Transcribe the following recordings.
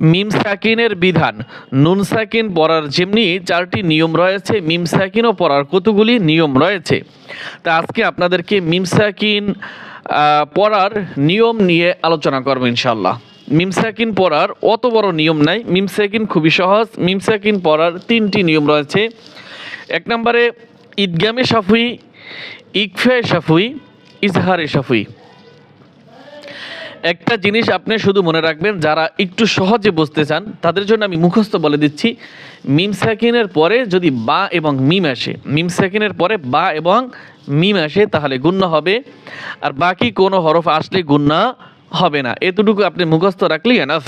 মিম সাকিনের বিধান। নুন সাকিন পড়ার যেমনি চারটি নিয়ম রয়েছে, মিম সাকিনও পড়ার কতগুলি নিয়ম রয়েছে। তা আজকে আপনাদেরকে মিম সাকিন পড়ার নিয়ম নিয়ে আলোচনা করব ইনশাল্লাহ মিম সাকিন পড়ার অত বড় নিয়ম নাই। মিম সাকিন খুবই সহজ। মিম সাকিন পড়ার তিনটি নিয়ম রয়েছে। এক নম্বরে ঈদগামে সাফুই ইকফে সাফুই, ইজহারে সাফুই। একটা জিনিস আপনি শুধু মনে রাখবেন, যারা একটু সহজে বুঝতে চান, তাদের জন্য আমি মুখস্থ বলে দিচ্ছি, মিম সাকিনের পরে যদি বা এবং মিম আসে, মিম সাকিনের পরে বা এবং মিম আসে, তাহলে গুণ্য হবে, আর বাকি কোনো হরফ আসলে গুণ্য হবে না। এতটুকু আপনি মুখস্থ রাখলেই এনাফ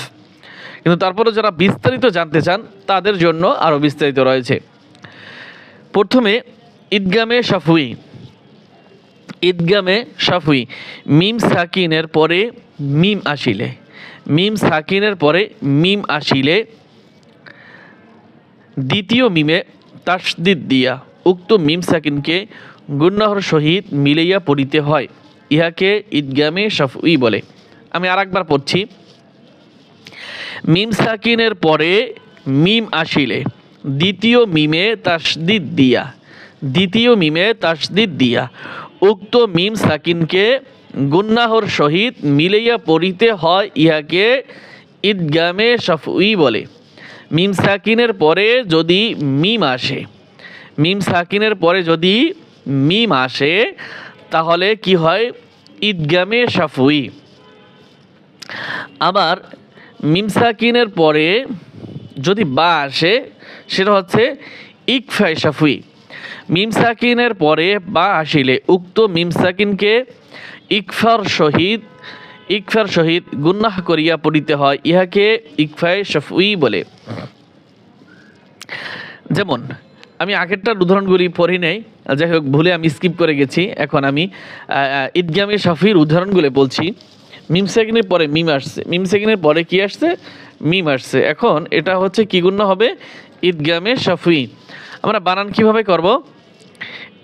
কিন্তু তারপরে যারা বিস্তারিত জানতে চান, তাদের জন্য আরও বিস্তারিত রয়েছে। প্রথমে, ঈদগামে সাফুই ঈদগামে সাফুই মিম সাকিনের পরে মিম আসিলে। মিম সাকিনের পরে মিম আসিলে। দ্বিতীয় মিমে তাসদিদ দিয়া উক্ত মিম সাকিনকে গুন্নাহর সহিত মিলাইয়া পড়িতে হয়। ইহাকে ঈদগামে সাফুই বলে। আমি আর একবার পড়ছি। মিম সাকিনের পরে মিম আসিলে। দ্বিতীয় মিমে তাসদিদ দিয়া। দ্বিতীয় মিমে তাসদিদ দিয়া। উক্ত মিম সাকিনকে গুন্নাহর সহিত মিলাইয়া পড়িতে হয়, ইহাকে ঈদগামে সাফুই বলে। মিম সাকিনের পরে যদি মিম আসে, মিম সাকিনের পরে যদি মিম আসে, তাহলে কি হয়? ঈদগামে সাফুই আবার মিম সাকিনের পরে যদি বা আসে, সেটা হচ্ছে ইকফাই সাফুই মিম সাকিনের পরে বা আসিলে উক্ত মিম সাকিনকে ইকফার শহীদ ইকফার শহীদ গুন্নাহ করিয়া পড়িতে হয়, ইহাকে ইকফাই সাফুই বলে। যেমন, আমি আগেরটার উদাহরণগুলি পড়ি নাই, যাই হোক, ভুলে আমি স্কিপ করে গেছি। এখন আমি ঈদগামে শাফির উদাহরণগুলো বলছি। মিম সেকেন্ডের পরে মিম আসছে। মিম সেকেন্ডের পরে কি আসছে? মিম আসছে। এখন এটা হচ্ছে কি গুণ হবে? ঈদগামে শাফি। আমরা বানান কীভাবে করব?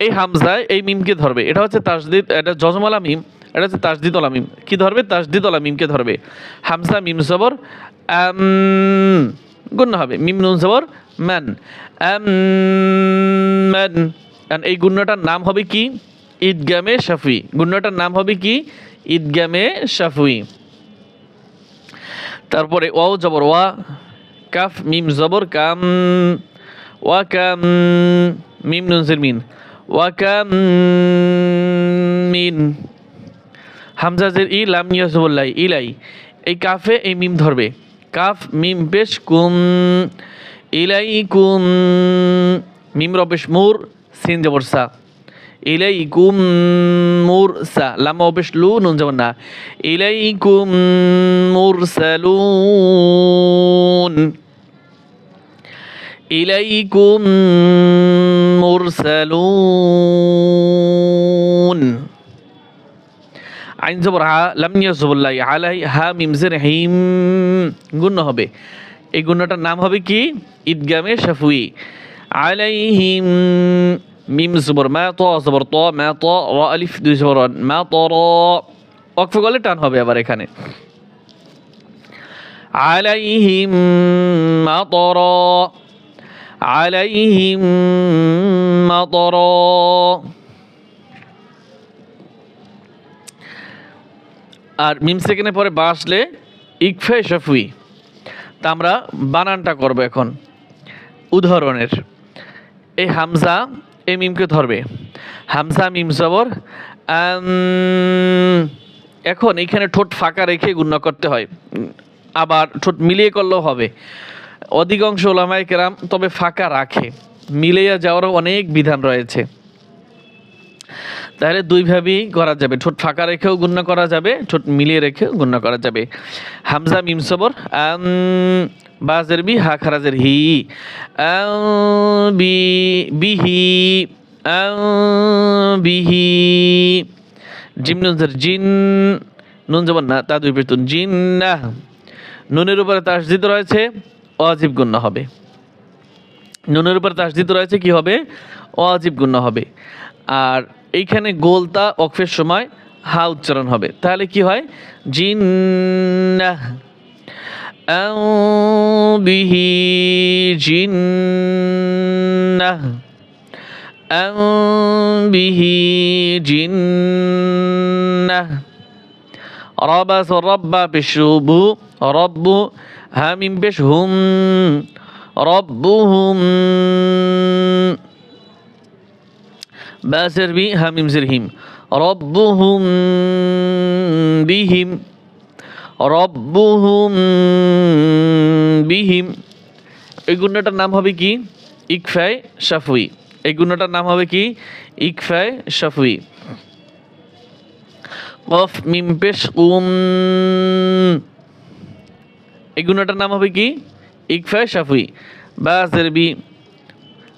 এই হামজায় এই মিমকে ধরবে। এটা হচ্ছে তাসদিদ এটা জজমালা মিম এটা হচ্ছে তাসদিদ তাসদিদলা মিম কি ধরবে? তাসদিদ তাসদিদলা মিমকে ধরবে। হামজা মিম জবর আম, গুণ হবে। মিম নুন জবর ম্যান ম্যান এই গুণ্যটার নাম হবে কি? ঈদগামে শাফি। গুণ্যটার নাম হবে কি? ঈদগামে শাফি। তারপরে ওয়াও জবর ওয়া কাফ মিম জবর কাম ওয়া কাম মিম নুনসের মিন ওয়া কাম মিন হামজাজের ই, লাম ইয়াসবুল্লাহ, ইলাই। এই কাফে এই মিম ধরবে। কাফ, মিম পেশ, কুম ইলাই কুম মিম রবেশ মুর, সিন জবর সা। ইলাইকুম মুরসা লামা অবেশ লু, নুন যেমন না। ইলাইকুম মুরসালুন। ইলাইকুম মুরসালুন আইন জবর হা লাম ইয়াজবুল্লাহ আলাই হা মিমজের হিম গুণ্য হবে। এই গুণ্যটার নাম হবে কি? ঈদগামে শাফুই। আলাইহিম মিম জবর, মা ত জবর, ত, মা ত, র, আলিফ, দুই জবর মা ত, র। অক্ফ করলে টান হবে আবার এখানে। আলাইহিম মা ত ত র আর মিম সেকেন্ডের পরে বা আসলে ইকফে শফুই। তা আমরা বানানটা করব এখন। উদাহরণের। এই হামজা এই মিমকে ধরবে। হামজা মিম আম, এখন এইখানে ঠোঁট ফাঁকা রেখে গুণ্য করতে হয়। আবার ঠোঁট মিলিয়ে করলেও হবে। অধিকাংশ ওলামায় কেরাম তবে ফাঁকা রাখে। মিলিয়ে যাওয়ারও অনেক বিধান রয়েছে। তাহলে দুইভাবেই করা যাবে। ঠোঁট ফাঁকা রেখেও গুণ্য করা যাবে, ঠোঁট মিলিয়ে রেখেও গুণ্য করা যাবে। হামজা, মিম সবর, আম, বাজের বি, হা, খারাজের হি বিহি বিহি জিম নুনজের জিন, নুন যেমন না, তা দুই পেতুন জিন, না। নুনের উপরে তাসজিদ রয়েছে। অজীব গুণ্য হবে। নুনের উপর তাসদিদ রয়েছে, কি হবে? অজীব গুণ্য হবে। আর এইখানে গোলতা অক্ষের সময় হা উচ্চারণ হবে। তাহলে কি হয়? জিন্নাহ। বিহি জিন্নাহ। বিহি জিন্নাহ। রবাস রব্বা বিশুবু রব্বু হামিম বেশ হুম রব্বুহুম বাসের বি, হামিম সের হিম। রব্বুহুম বিহিম। রব্বুহুম বিহিম। এই গুণটার নাম হবে কি? ইকফাই সাফুই এই গুণটার নাম হবে কি? ইকফাই সাফুই কফ মিম পেশ উম। এই গুণটার নাম হবে কি? ইকফায় শাফুই বা বি,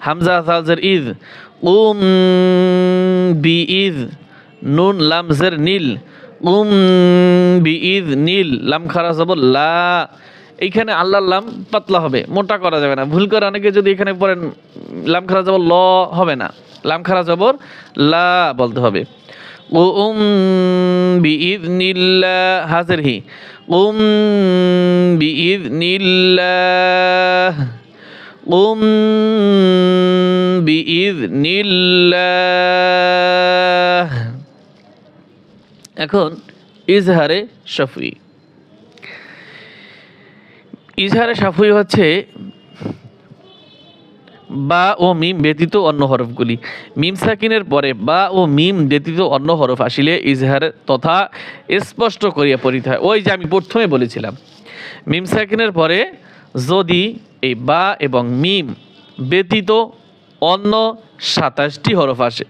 হামজা সালজের ইদ। উম বি ইদ, নুন লামজের নীল। উম বি ইদ, নীল, লাম খারা যাব লা। এইখানে আল্লাহ লাম পাতলা হবে, মোটা করা যাবে না। ভুল করে অনেকে যদি এখানে পড়েন, লাম খারা যাব ল হবে না। লাম খারা জবর, লা বলতে হবে। উম বি ইদ নীল্লা হাজের হি। উম বি ইদ নীল্লাহ উম বি ইদ এখন ইজহারে শফি। ইজহারে সাফুই হচ্ছে বা ও মিম ব্যতীত অন্য হরফগুলি। মিম সাকিনের পরে বা ও মিম ব্যতীত অন্য হরফ আসিলে ইজহার তথা স্পষ্ট করিয়া পড়িতে হয়। ওই যে আমি প্রথমে বলেছিলাম। মিম সাকিনের পরে যদি এই বা এবং মিম ব্যতীত অন্য সাতাশটি হরফ আসে,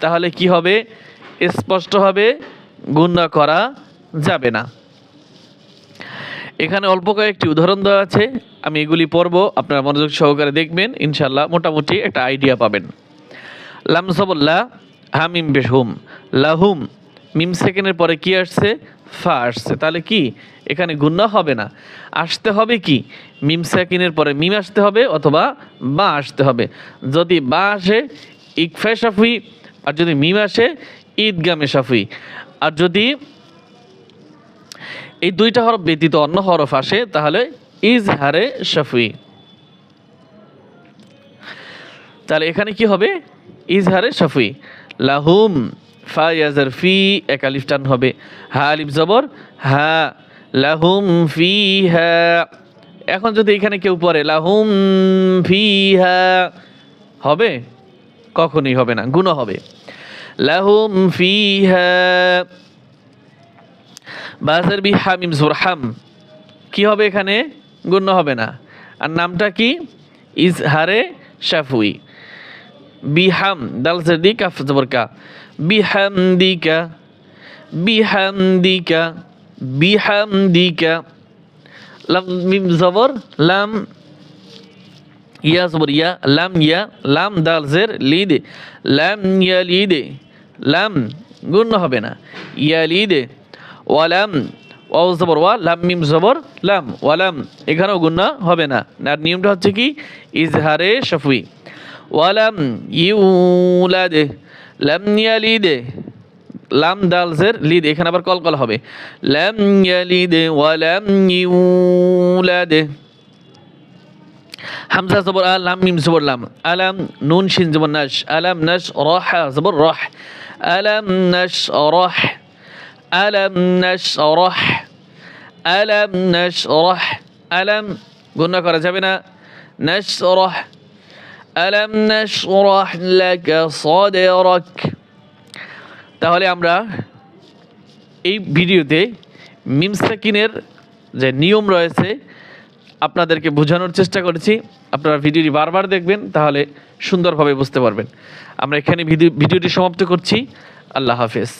তাহলে কি হবে? স্পষ্ট হবে গুণনা করা যাবে না। এখানে অল্প কয়েকটি উদাহরণ দেওয়া আছে। আমি এগুলি পড়ব, আপনারা মনোযোগ সহকারে দেখবেন ইনশাল্লাহ মোটামুটি একটা আইডিয়া পাবেন। লামসবল্লা হামিম বেহুম লাহুম মিম সেকেন্ডের পরে কি আসছে? ফা আসছে। তাহলে কি? এখানে গুন্না হবে না। আসতে হবে কি? মিম সেকেন্ডের পরে মিম আসতে হবে অথবা বা আসতে হবে। যদি বা আসে, ইকফা সাফুই আর যদি মিম আসে ঈদগামে সাফুই আর যদি এই দুইটা হরফ ব্যতীত অন্য হরফ আসে, তাহলে ইজহারে শাফি। তাহলে এখানে কি হবে? ইজহারে শাফি। লাহুম ফা ফি, এক আলিফ টান হবে। হা আলিফ জবর, হা লাহুম ফি হা এখন যদি এখানে কেউ পড়ে, লাহুম ফি হা হবে? কখনোই হবে না গুণ হবে। লাহুম ফি হা বাজার বি হামিম জোরহাম। কি হবে এখানে? গণ্য হবে না। আর নামটা কি? ইজহারে শাফুই বিহাম দালসের দি কাফ জবর কা। বিহাম দিকা বিহাম দিকা বিহাম দিকা লাম জবর, লাম ইয়া জবর ইয়া, লাম ইয়া, লাম দালসের লিদে। লাম ইয়া লিদে। লাম গুণ্য হবে না। ইয়া লিদে। ওয়ালাম ওয়াও জবর, ওয়া, লাম, মিম, জবর, লাম ওয়ালাম এখানেও গুন্না হবে না। আর নিয়মটা হচ্ছে কি? ইজহারে শফুই ওয়ালাম ইউলাদে, লাম, ইয়ালিদে। লাম, দালজের লিদ, এখানে আবার কলকল হবে। লাম, ইয়ালিদে ওয়ালাম ইউলাদে। হামজা জবর, আ, লাম, মিম, জবর, লাম। আলাম, নুন, শিন, জবর, নাশ। আলাম, নাশ, রহ, জবর, রহ। আলাম, নাশ, রহ। আলম নশরহ আলম নশরহ আলম গুণা করা যাবে না। নশরহ আলম নশরহ লাকা সাদরাক তাহলে আমরা এই ভিডিওতে মিমসাকিনের যে নিয়ম রয়েছে, আপনাদেরকে বোঝানোর চেষ্টা করেছি। আপনারা ভিডিওটি বারবার দেখবেন, তাহলে সুন্দরভাবে বুঝতে পারবেন। আমরা এখানে ভিডিওটি সমাপ্ত করছি। আল্লাহ হাফেজ।